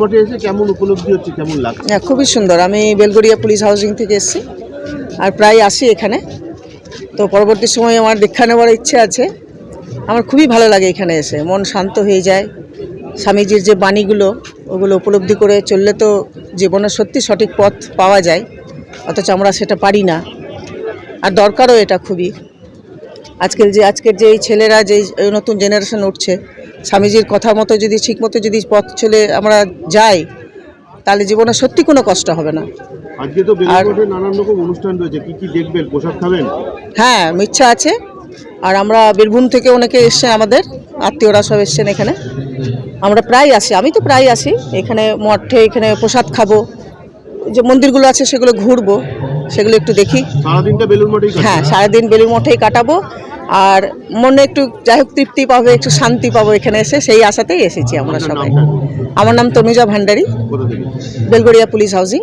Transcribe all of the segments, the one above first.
মঠে এসে কেমন উপলব্ধি হচ্ছে, কেমন লাগছে? হ্যাঁ খুবই সুন্দর। আমি বেলগড়িয়া পুলিশ হাউজিং থেকে এসেছি আর প্রায় আসি এখানে। তো পরবর্তী সময়ে আমার দীক্ষা নেওয়ার ইচ্ছে আছে। আমার খুবই ভালো লাগে এখানে এসে। মন শান্ত হয়ে যায়। স্বামীজির যে বাণীগুলো, ওগুলো উপলব্ধি করে চললে তো জীবনের সত্যি সঠিক পথ পাওয়া যায়। অথচ আমরা সেটা পারি না। আর দরকারও এটা খুবই। আজকের যে আজকের যে এই ছেলেরা, যে নতুন জেনারেশন উঠছে স্বামীজির কথা মতো যদি ঠিক মতো যদি পথ চলে আমরা যাই তাহলে জীবনে সত্যি কোনো কষ্ট হবে না। আজকে তো নানান রকম অনুষ্ঠান রয়েছে কি কি দেখবেন প্রসাদ খাবেন? হ্যাঁ ইচ্ছা আছে। আর আমরা বীরভূম থেকে অনেকে এসছেন আমাদের আত্মীয়রা সব এসছেন এখানে। আমরা প্রায় আসি আমি তো প্রায় আসি। এখানে মঠে এখানে প্রসাদ খাব। যে মন্দিরগুলো আছে সেগুলো ঘুরবো সেগুলো একটু দেখি। সারাদিনটা মঠেই হ্যাঁ সারাদিন বেলুর মঠেই কাটাবো। আর মনে একটু যাই হোক তৃপ্তি পাবো একটু শান্তি পাবো এখানে এসে সেই আশাতেই এসেছি আমরা সবাই। আমার নাম তনুজা ভান্ডারী বেলগড়িয়া পুলিশ হাউজিং।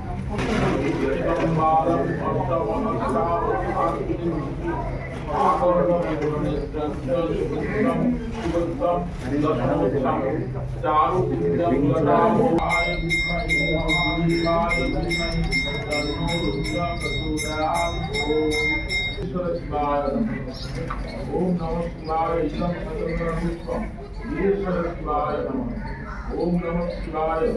ओम नमः शिवाय ईश्वर शिवाय नमः ওম নমঃ শিবায়।